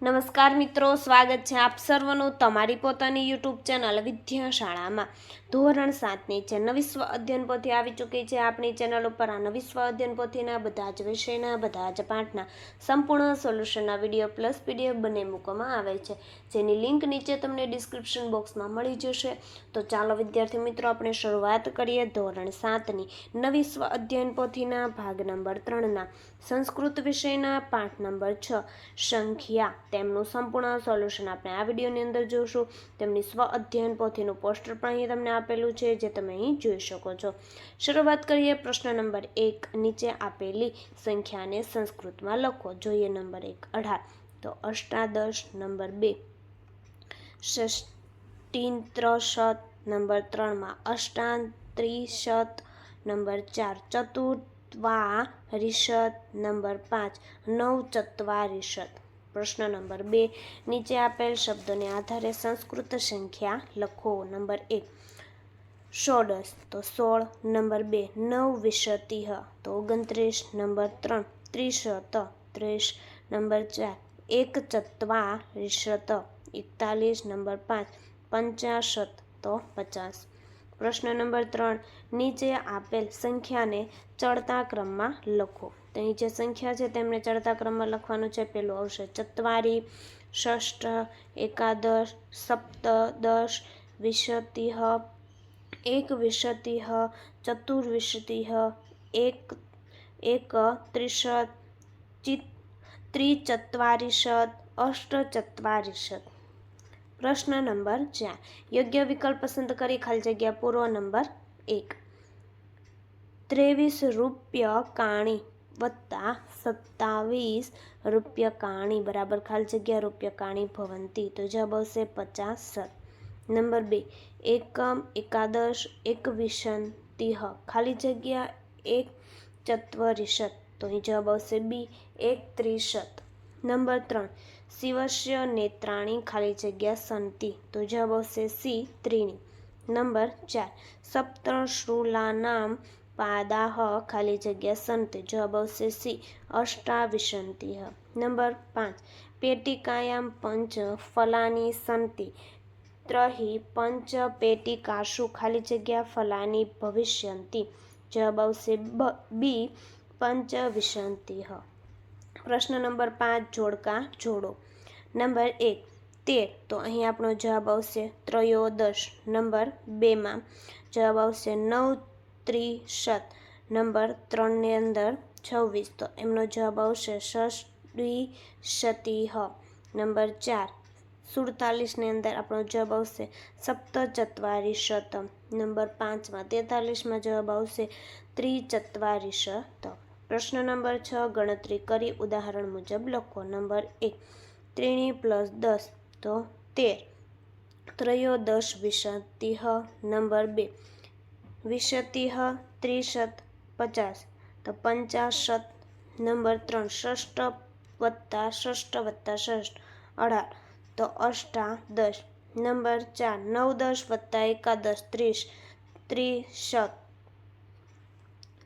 નમસ્કાર મિત્રો, સ્વાગત છે આપ સર્વનું તમારી પોતાની યુટ્યુબ ચેનલ વિદ્યાશાળામાં. ધોરણ સાતની છે નવી સ્વ અધ્યયન પોથી આવી ચૂકી છે આપણી ચેનલ ઉપર, આ નવી સ્વ અધ્યયન પોથીના બધા જ વિષયના, બધા જ પાઠના સંપૂર્ણ સોલ્યુશનના વીડિયો પ્લસ પીડીએફ બંને મૂકવામાં આવે છે. જેની લિંક નીચે તમને ડિસ્ક્રિપ્શન બોક્સમાં મળી જશે. તો ચાલો વિદ્યાર્થી મિત્રો, આપણે શરૂઆત કરીએ ધોરણ સાતની નવી સ્વ અધ્યયન પોથીના ભાગ નંબર ત્રણના સંસ્કૃત વિષયના પાઠ નંબર છ, સંખ્યા. તેમનું સંપૂર્ણ સોલ્યુશન આપણે આ વિડીયોની અંદર જોઈશું તેમની સ્વ અધ્યયન પોથીનું પોસ્ટર પણ અહીં તમને આપેલું છે, જે તમે અહીં જોઈ શકો છો. શરૂઆત કરીએ પ્રશ્ન નંબર એક. નીચે આપેલી સંખ્યાને સંસ્કૃતમાં લખો. જોઈએ નંબર એક, અઢાર. તો અષ્ટાદશ નંબર બે. ષષ્ટિન્ત્રશત નંબર ત્રણમાં અષ્ટાંત્રિશત નંબર ચાર. ચતુર્વારિશત નંબર પાંચ. નવ નવચત્વારિશત પ્રશ્ન નંબર બે. નીચે આપેલ શબ્દોને આધારે સંસ્કૃત સંખ્યા લખો. નંબર એક, ષોડશ, તો સોળ. નંબર બે, નવ વિશતિહ તો ઓગણત્રીસ. નંબર ત્રણ ત્રીસત ત્રીસ. નંબર ચાર, એક ચત્વારિશત એકતાલીસ. નંબર પાંચ, પંચાશત, તો પચાસ. પ્રશ્ન નંબર ત્રણ, નીચે આપેલ સંખ્યાને ચડતા ક્રમમાં લખો. તેની જે સંખ્યા છે તેમને ચડતા ક્રમમાં લખવાનું છે. પેલું આવશે ચત્વારી, ષષ્ઠ, એકાદશ, સપ્તદશ વિશતિહ એક વિશતિહ ચતુર્વિશતિહ એક એક ત્રિશત ચિત ત્રિચત્વારિશત અષ્ટચત્વારિશત પ્રશ્ન નંબર ચાર યોગ્ય વિકલ્પ પસંદ કરી ખાલી જગ્યા પૂરો નંબર એક ત્રેવીસ રૂપિય કાણી વત્તા સત્તાવીસ રૂપિય કાણી બરાબર ખાલી જગ્યા રૂપિય કાણી ભવંતી તો જવાબ આવશે પચાસ નંબર બે એકમ એકાદશ એકવિશંતિહ ખાલી જગ્યા એક ચત્વરિશત તો અહીં જવાબ આવશે બી એક ત્રિશત નંબર ત્રણ. શિવસ્ય નેત્રાણી ખાલી જગ્યા સંતિ. તો જવાબ આવશે સી ત્રીણી. નંબર ચાર. સપ્તશૃલાનામ પાદાહ ખાલી જગ્યા સંત. જવાબ આવશે સી અષ્ટાવિશંતિહ નંબર પાંચ. પેટિકાયામ પંચ ફલાની સંતિ. ત્રહી પંચ પેટિકાશુ ખાલી જગ્યા ફલાની ભવિષ્યંતિ. જવાબ આવશે બ બી પંચવિશંતિહ પ્રશ્ન નંબર પાંચ, જોડકા જોડો. નંબર એક, તેર, તો અહીં આપણો જવાબ આવશે ત્રયોદશ. નંબર બેમાં જવાબ આવશે નવ ત્રિશત. નંબર ત્રણની અંદર છવ્વીસ, તો એમનો જવાબ આવશે ષષ્ટિશતિહ નંબર ચાર, સુડતાલીસની અંદર આપણો જવાબ આવશે સપ્તચત્વારિશતમ નંબર પાંચમાં તેતાલીસમાં જવાબ આવશે ત્રિચત્વારિશત. પ્રશ્ન નંબર છ, ગણતરી કરી ઉદાહરણ મુજબ લખો. નંબર એક, ત્રીણી પ્લસ દસ, તો તેર. ત્રયોદશ વિશતિહ નંબર બે વિશતિહ ત્રિશત પચાસ, તો પંચાશત, નંબર ત્રણ, ષષ્ઠ વત્તા ષષ્ઠ વત્તા ષષ્ઠ, અઢાર, તો અષ્ટાદશ, નંબર ચાર નવ દસ વત્તા એકાદશ, ત્રીસ ત્રિશત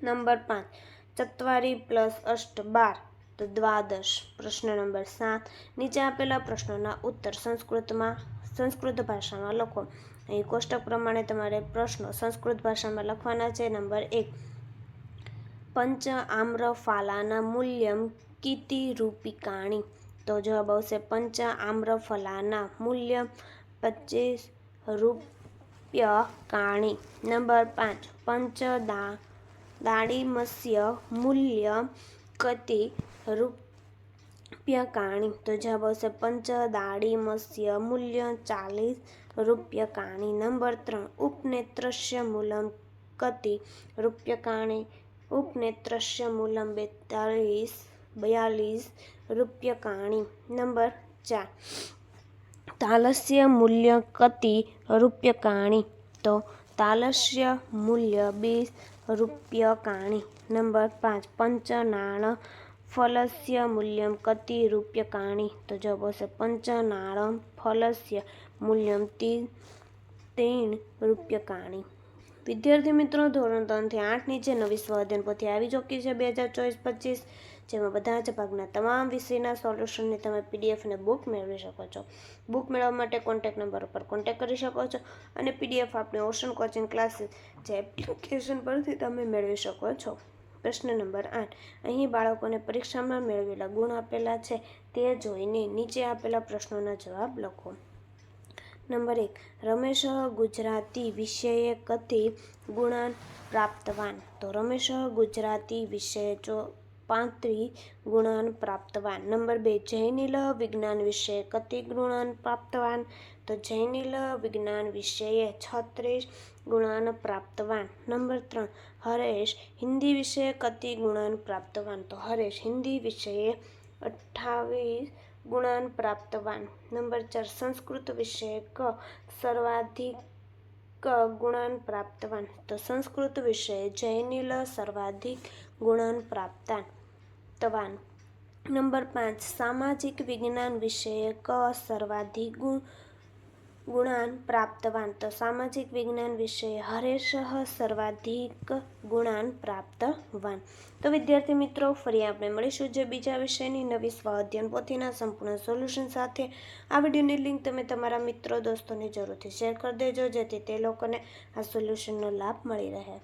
નંબર પાંચ ચત્વારી પ્લસ અષ્ટ બાર. તો દ્વાદશ, પ્રશ્ન નંબર સાત. નીચે આપેલા પ્રશ્નોના ઉત્તર સંસ્કૃતમાં, સંસ્કૃત ભાષામાં લખો. અહીં કોષ્ટક પ્રમાણે તમારે પ્રશ્નો સંસ્કૃત ભાષામાં લખવાના છે. નંબર એક, પંચ આમ્ર ફાલાના મૂલ્યમ કિતિ રૂપિકાણી તો જવાબ આવશે પંચ આમ્ર ફલાના મૂલ્ય પચીસ રૂપિયા કાણી નંબર પાંચ પંચ દા દાડીમસ્ય મૂલ્ય કતિ રૂપ્યકાણી. તો જવાબ આવશે પંચ દાડીમસ્ય મૂલ્ય ચાલીસ રૂપ્યકાણી. નંબર ત્રણ, ઉપનેત્રસ્ય મૂલમ કતિ રૂપ્યકાણી. ઉપનેત્રસ્ય મૂલમ બેતાલીસ બયાલીસ રૂપ્યકાણી. નંબર ચાર, તાલસ્ય મૂલ્ય કતિ રૂપ્યકાણી. તો તાલસ્ય મૂલ્ય બીસ રૂપ્ય કાણી. નંબર પાંચ, પંચનાણ. ફલસ્ય મૂલ્યમ કતિ રૂપ્ય કાણી. તો જવાબ આવશે પંચનાણ, ફલસ્ય મૂલ્યમ તી ત્રીણ રૂપ્ય કાણી. વિદ્યાર્થી મિત્રો, ધોરણ ત્રણથી આઠ નીચે નવી સ્વાધ્યાન પોથી આવી ચૂકી છે, બે હજાર ચોવીસ પચીસ. જેમાં બધા જ ભાગના તમામ વિષયના સોલ્યુશનની તમે પીડીએફ અને બુક મેળવી શકો છો. બુક મેળવવા માટે કોન્ટેક નંબર ઉપર કોન્ટેક કરી શકો છો અને પીડીએફ આપણે ઓશન કોચિંગ ક્લાસીસ જે એપ્લિકેશન પરથી તમે મેળવી શકો છો. પ્રશ્ન નંબર આઠ. અહીં બાળકોને પરીક્ષામાં મેળવેલા ગુણ આપેલા છે તે જોઈને નીચે આપેલા પ્રશ્નોના જવાબ લખો. નંબર એક. રમેશ ગુજરાતી વિષયે કથી ગુણાન પ્રાપ્તવાન. તો રમેશ ગુજરાતી વિષય ચો પાંત્રીસ ગુણાન પ્રાપ્તવાન. નંબર બે, જૈનિલ વિજ્ઞાન વિષયે કતિ ગુણાન પ્રાપ્તવાન? તો જૈનિલ વિજ્ઞાન વિષયે છત્રીસ ગુણાન પ્રાપ્તવાન. નંબર ત્રણ, હરેશ હિન્દી વિષયે કતિ ગુણાન પ્રાપ્તવાન. તો હરેશ હિન્દી વિષયે અઠ્ઠાવીસ ગુણાન પ્રાપ્તવાન. નંબર ચાર, સંસ્કૃત વિષયે ક સર્વાધિક ગુણાન પ્રાપ્તવાન. તો સંસ્કૃત વિષયે જૈનિલ સર્વાધિક ગુણાન પ્રાપ્તાન તવાન નંબર પાંચ, સામાજિક વિજ્ઞાન વિષયે ક સર્વાધિક ગુણ ગુણાન પ્રાપ્તવાન? તો સામાજિક વિજ્ઞાન વિષયે હરેશ સર્વાધિક ગુણાન પ્રાપ્તવાન. તો વિદ્યાર્થી મિત્રો, ફરી આપણે મળીશું જે બીજા વિષયની નવી સ્વ અધ્યયન પોથીના સંપૂર્ણ સોલ્યુશન સાથે. આ વિડીયોની લિંક તમે તમારા મિત્રો, દોસ્તોને જરૂરથી શેર કરી દેજો, જેથી તે લોકોને આ સોલ્યુશનનો લાભ મળી રહે.